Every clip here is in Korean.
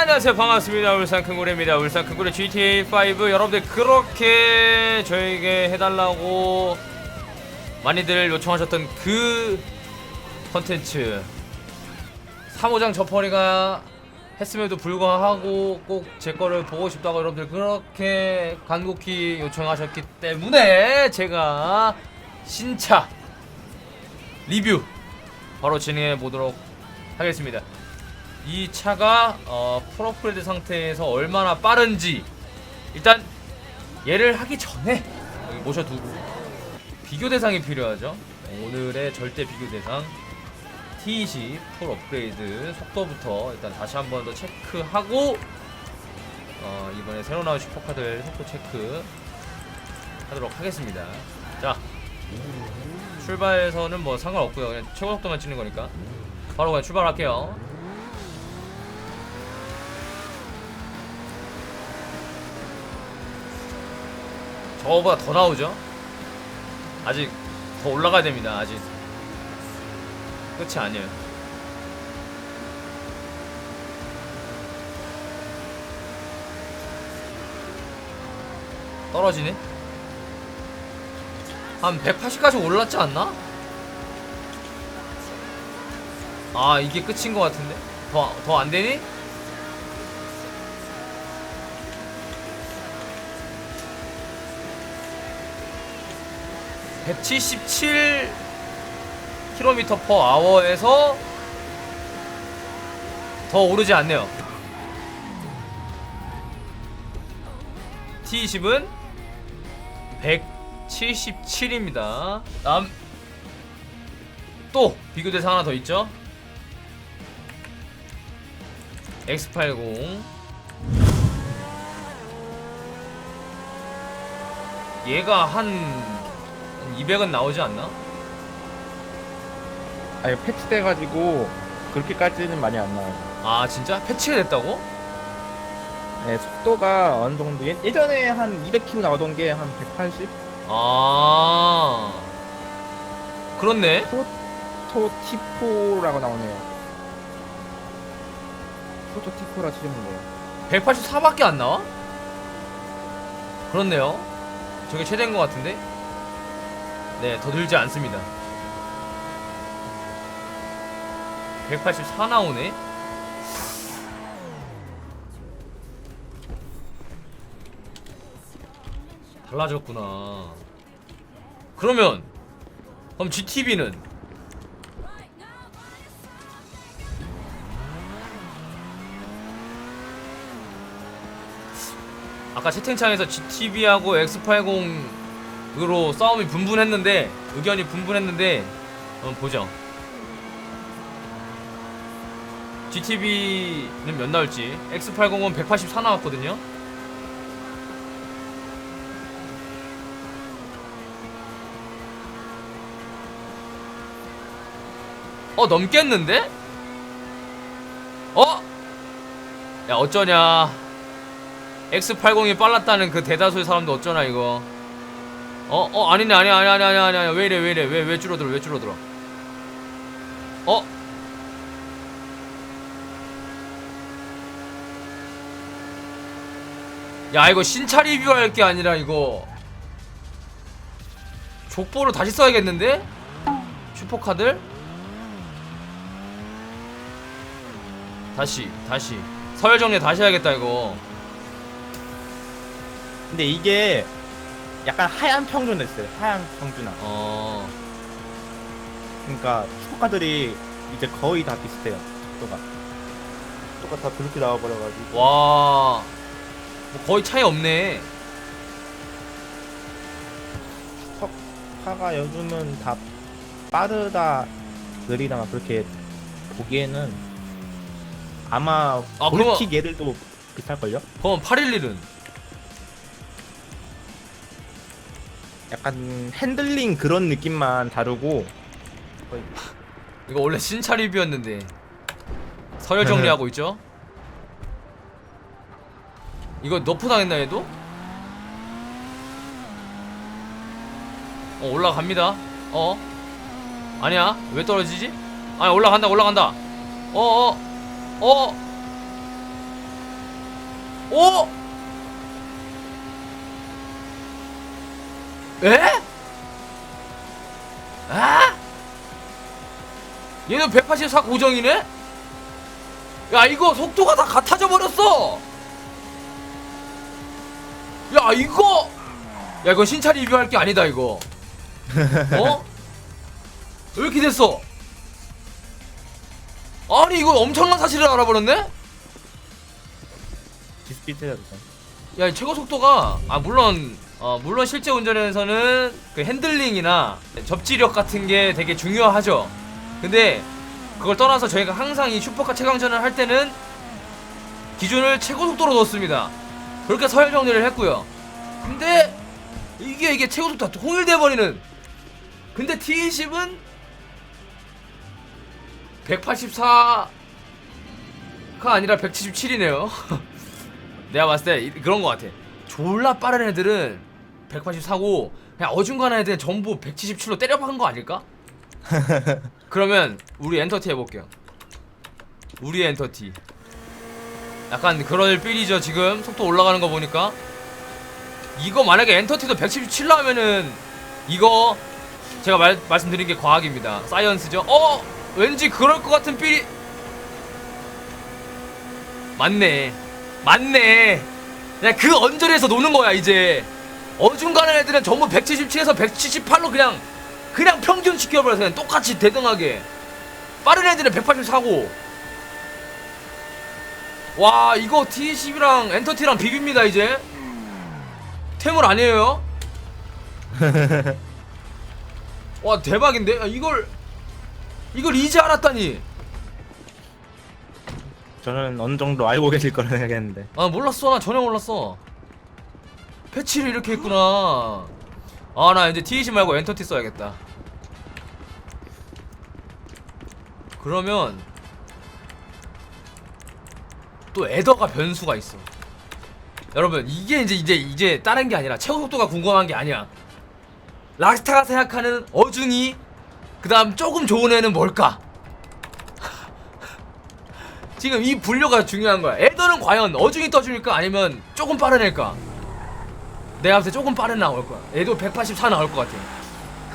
안녕하세요. 반갑습니다. 울산 큰고래입니다. 울산 큰고래 GTA5 여러분들 그렇게 저에게 해달라고 많이들 요청하셨던 그 컨텐츠 3호장 저퍼리가 했음에도 불구하고 꼭 제 거를 보고 싶다고 여러분들 그렇게 간곡히 요청하셨기 때문에 제가 신차 리뷰 바로 진행해 보도록 하겠습니다. 이 차가 어, 프로프레드 상태에서 얼마나 빠른지 일단 얘를 하기 전에 여기 모셔두고 비교 대상이 필요하죠. 오늘의 절대 비교 대상 T20 풀 업그레이드 속도부터 일단 다시 한 번 더 체크하고 어, 이번에 새로 나온 슈퍼카들 속도 체크 하도록 하겠습니다. 자 출발에서는 뭐 상관없고요. 그냥 최고 속도만 찍는 거니까 바로 그냥 출발할게요. 저거보다 더 나오죠? 아직 더 올라가야 됩니다. 아직 끝이 아니에요. 떨어지네? 한 180까지 올랐지 않나? 아 이게 끝인 것 같은데? 더 더 안 되니? (177 km per hour에서 더 오르지 않네요 T20은 177입니다. 다음 또 비교 대상 하나 더 있죠. X80 얘가 한 200은 나오지 않나? 아니 패치돼가지고 그렇게까지는 많이 안 나와요. 아 진짜? 패치가 됐다고? 네, 속도가 어느 정도 예- 예전에 한 200km 나오던 게 한 180? 아 그렇네. 토 T4라고 나오네요. 토토 T4라 치면 돼요. 184밖에 안 나와? 그렇네요. 저게 최대인 것 같은데? 네, 더 늘지 않습니다. 184 나오네? 달라졌구나. 그러면, 그럼 GTV는? 아까 채팅창에서 GTV하고 X80 으로 싸움이 분분했는데 의견이 분분했는데 한번 보죠. GTV는 몇 나올지 X80은 184 나왔거든요. 어 넘겠는데? 어? 야 어쩌냐 X80이 빨랐다는 그 대다수의 사람들 어쩌나 이거 어? 어 아니네 아니 아니 아니 아니 아니 왜 이래 왜 이래 왜 왜 줄어들어 왜 줄어들어 어? 야 이거 신차 리뷰할 게 아니라 이거 족보를 다시 써야겠는데? 슈퍼카들? 다시 다시 서열 정리 다시 해야겠다 이거 근데 이게 약간 하얀 평준 됐어요. 하얀 평준화. 어 그러니까 슈퍼카들이 이제 거의 다 비슷해요. 속도가. 똑같아 그렇게 나와버려가지고. 와, 뭐 거의 차이 없네. 슈퍼카가 요즘은 다 빠르다 느리다 막 그렇게 보기에는 아마 아, 볼틱 얘들도 비슷할걸요? 그럼 811은 약간 핸들링 그런 느낌만 다르고 이거 원래 신차 리뷰였는데 서열 정리하고 있죠? 이거 너프 당했나 얘도? 어 올라갑니다. 어? 아니야? 왜 떨어지지? 아니 올라간다 올라간다. 어어 어. 어. 오! 에? 아? 얘는 184 고정이네? 야 이거 속도가 다 같아져 버렸어 야 이거 야 이거 신차 리뷰할 게 아니다 이거 어? 왜 이렇게 됐어? 아니 이거 엄청난 사실을 알아버렸네? 디스피트야 돼. 야, 이 최고 속도가 아 물론 어 물론 실제 운전에서는 그 핸들링이나 접지력 같은 게 되게 중요하죠. 근데 그걸 떠나서 저희가 항상 이 슈퍼카 최강전을 할 때는 기준을 최고 속도로 넣었습니다. 그렇게 서열 정리를 했고요. 근데 이게 이게 최고 속도가 통일돼 버리는. 근데 T20은 184가 아니라 177이네요. 내가 봤을 때 이- 그런 거 같아. 졸라 빠른 애들은 184고 그냥 어중간한 애들은 전부 177로 때려박은 거 아닐까? 그러면 우리 엔터티 해볼게요. 우리 엔터티. 약간 그럴 필이죠 지금 속도 올라가는 거 보니까. 이거 만약에 엔터티도 177로 하면은 이거 제가 말, 말씀드린 게 과학입니다. 사이언스죠. 어 왠지 그럴 것 같은 필이 맞네. 맞네. 그냥 그 언저리에서 노는 거야 이제. 어중간한 애들은 전부 177에서 178로 그냥 그냥 평균 시켜버려서 그냥 똑같이 대등하게. 빠른 애들은 184고. 와 이거 T10이랑 엔터티랑 비빕니다 이제. 태물 아니에요? 와 대박인데? 야, 이걸 이걸 이제 알았다니. 저는 어느 정도 알고 계실 거라 생각했는데. 아 몰랐어 나 전혀 몰랐어 패치를 이렇게 했구나. 아 나 이제 T20 말고 엔터티 써야겠다. 그러면 또 에더가 변수가 있어. 여러분 이게 이제 이제 이제 다른 게 아니라 최고 속도가 궁금한 게 아니야. 락스타가 생각하는 어중이 그 다음 조금 좋은 애는 뭘까? 지금 이 분류가 중요한 거야. 애들은 과연 어중이 떠줄까 아니면 조금 빠른 애일까? 내가 봤을 때 조금 빠른 애 나올 거야. 애도 184 나올 것 같아.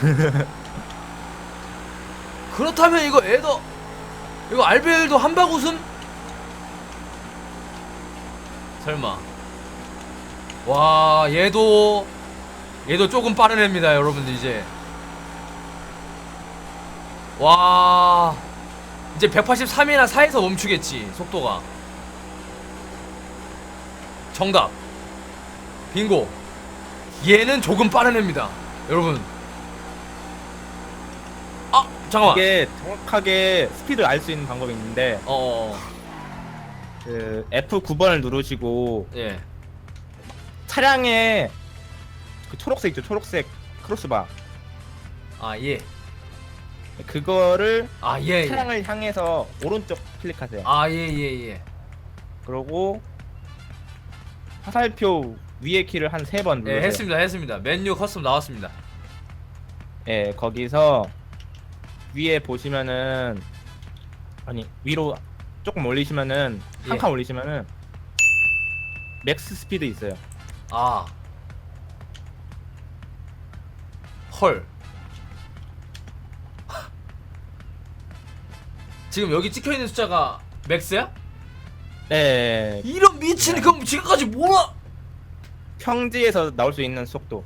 그렇다면 이거 애도 이거 알베일도 한박 웃음? 설마. 와 얘도 얘도 조금 빠른 애입니다 여러분들 이제. 와. 이제 183이나 4에서 멈추겠지 속도가 정답 빙고 얘는 조금 빠른 애입니다 여러분 아 잠깐만 이게 정확하게 스피드를 알 수 있는 방법이 있는데 어어 그 F9번을 누르시고 예 차량에 그 초록색 있죠 초록색 크로스바 아, 예. 그거를 아, 예, 예. 차량을 향해서 오른쪽 클릭하세요. 아, 예, 예, 예. 그러고 화살표 위에 키를 한 세 번 예, 누르세요. 했습니다, 했습니다. 메뉴 커스텀 나왔습니다. 예, 거기서 위에 보시면은 아니 위로 조금 올리시면은 한 예. 칸 올리시면은 맥스 스피드 있어요. 아. 헐. 지금 여기 찍혀 있는 숫자가 맥스야? 네, 이런 미친 그럼 지금까지 뭐라? 평지에서 나올 수 있는 속도.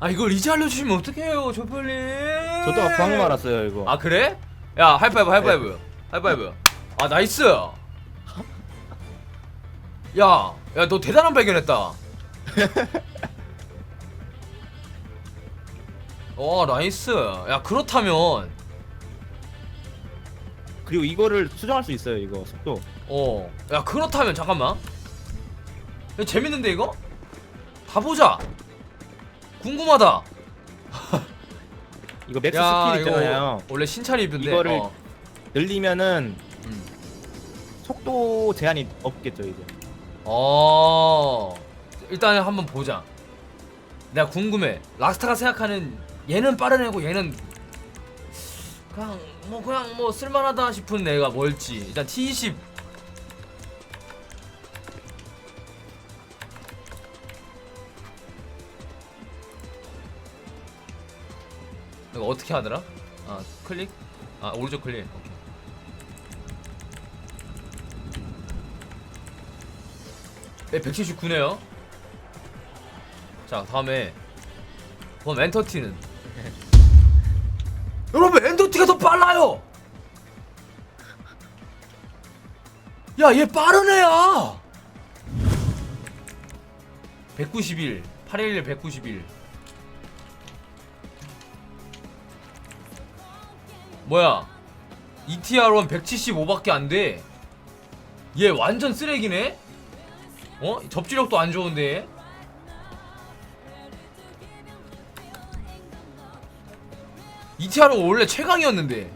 아 이걸 이제 알려주시면 어떡해요, 조별님? 저도 방금 알았어요 이거. 아 그래? 야 하이파이브, 하이파이브, 하이파이브. 아 나이스. 야, 야 너 대단한 발견했다. 어 나이스. 야 그렇다면 그리고 이거를 수정할 수 있어요 이거 속도. 어, 야 그렇다면 잠깐만. 야, 재밌는데 이거? 봐보자. 궁금하다. 이거 맥스 야 스피드 있잖아요. 이거 원래 신차 리뷰인데. 이거를 어. 늘리면은 음. 속도 제한이 없겠죠 이제. 어. 일단 한번 보자. 내가 궁금해. 락스타가 생각하는 얘는 빠른 애고 얘는 그냥 뭐 그냥 뭐 쓸만하다 싶은 애가 뭘지. 일단 T20 그거 어떻게 하더라? 아 클릭? 아 오른쪽 클릭. 오케이. 네 179네요. 자 다음에 그럼 엔터티는? 여러분 엔터티가 더 빨라요! 야 얘 빠른 애야! 191 811 191 뭐야? ETR1 175밖에 안돼. 얘 완전 쓰레기네? 어? 접지력도 안 좋은데. ETR은 원래 최강이었는데.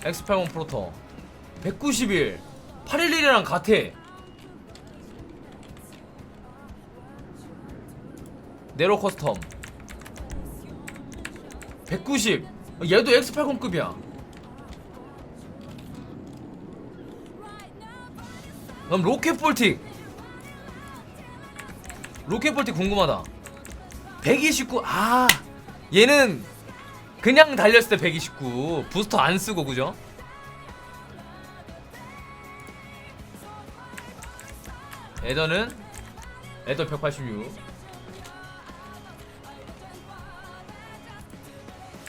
X80 프로토 191 811이랑 같아. 네로 커스텀 190 얘도 X80급이야. 그럼 로켓 볼틱. 로켓 볼틱 궁금하다. 129아 얘는 그냥 달렸을 때 129 부스터 안 쓰고 그죠? 에더는? 에더 186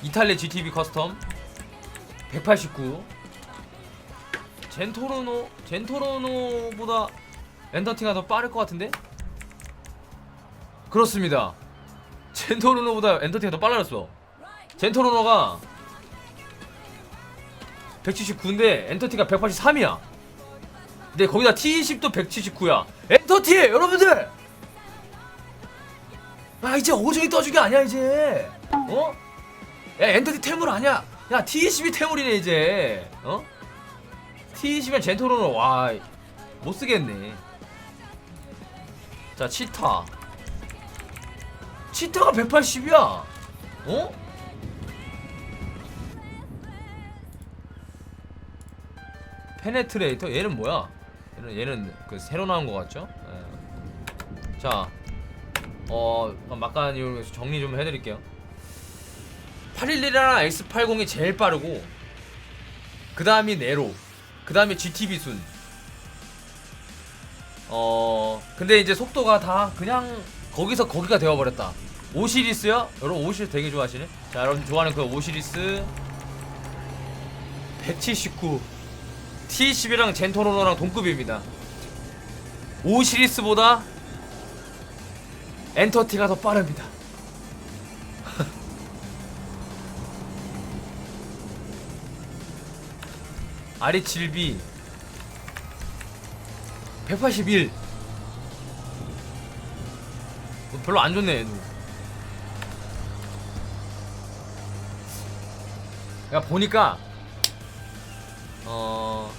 이탈레 GTB 커스텀 189 젠토로노 젠토로노보다 엔더팅가 더 빠를 것 같은데? 그렇습니다. 젠토로노보다 엔더팅가 더 빨라졌어. 젠토로노가 179인데 엔터티가 183이야. 근데 거기다 T20도 179야. 엔터티 여러분들! 아 이제 오정이 떠주기 아니야 이제. 어? 야 엔터티 태물 아니야 야 T20이 태물이네 이제 어? T20면 젠토로노 와 못쓰겠네 자 치타 치타가 180이야 어? 페네트레이터 얘는 뭐야? 얘는 얘는 그 새로 나온 것 같죠? 예. 자, 어 막간 이거 정리 좀 해드릴게요. 811이랑 X80이 제일 빠르고 그 다음이 네로, 그 다음에 GTB 순. 어 근데 이제 속도가 다 그냥 거기서 거기가 되어버렸다. 오시리스요? 여러분 오시리스 되게 좋아하시네. 자 여러분 좋아하는 그 오시리스 179. T10이랑 젠토로노랑 동급입니다. O 시리스보다 엔터티가 더 빠릅니다. R7B 181뭐 별로 안 좋네 얘도 야 보니까 어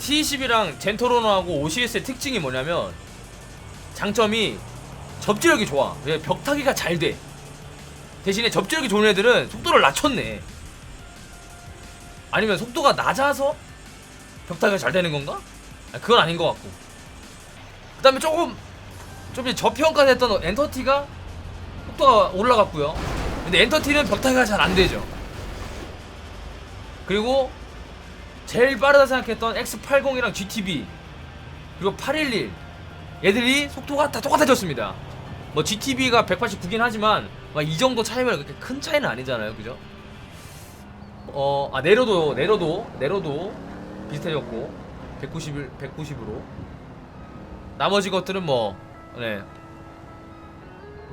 T20이랑 젠토로노하고 오시리스의 특징이 뭐냐면 장점이 접지력이 좋아. 왜 벽타기가 잘 돼. 대신에 접지력이 좋은 애들은 속도를 낮췄네. 아니면 속도가 낮아서 벽타기가 잘 되는 건가? 아, 그건 아닌 것 같고. 그 다음에 조금 좀 저평가됐던 엔터티가 속도가 올라갔고요. 근데 엔터티는 벽타기가 잘 안 되죠. 그리고 제일 빠르다 생각했던 X80이랑 GTB 그리고 811 얘들이 속도가 다 똑같아졌습니다. 뭐 GTB가 189긴 하지만 막 이 정도 차이면 그렇게 큰 차이는 아니잖아요, 그죠? 어, 아 내려도 내려도 내려도 비슷해졌고 191 190으로 나머지 것들은 뭐 네.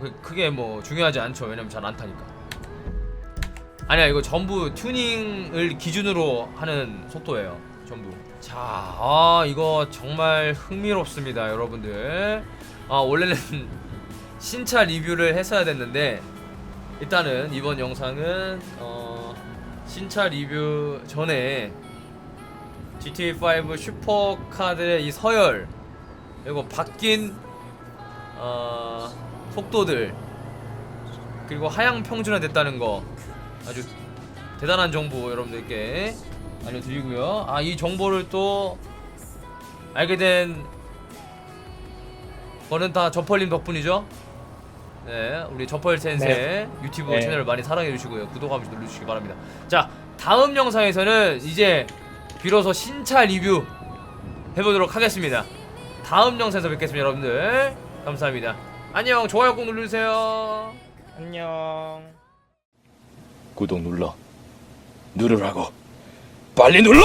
그- 크게 뭐 중요하지 않죠. 왜냐면 잘 안 타니까. 아니야 이거 전부 튜닝을 기준으로 하는 속도예요 전부 자 아, 이거 정말 흥미롭습니다 여러분들 아 원래는 신차 리뷰를 했어야 됐는데 일단은 이번 영상은 어, 신차 리뷰 전에 GTA5 슈퍼카들의 이 서열 그리고 바뀐 어, 속도들 그리고 하향 평준화 됐다는 거 아주 대단한 정보 여러분들께 알려드리고요. 아 이 정보를 또 알게 된 거는 다 저펄님 덕분이죠. 네, 우리 저펄 센세 유튜브 네. 채널 많이 사랑해 주시고요. 구독 한 번씩 눌러주시기 바랍니다. 자, 다음 영상에서는 이제 비로소 신차 리뷰 해보도록 하겠습니다. 다음 영상에서 뵙겠습니다, 여러분들. 감사합니다. 안녕, 좋아요 꼭 눌러주세요. 안녕. 구독 눌러 누르라고 빨리 눌러!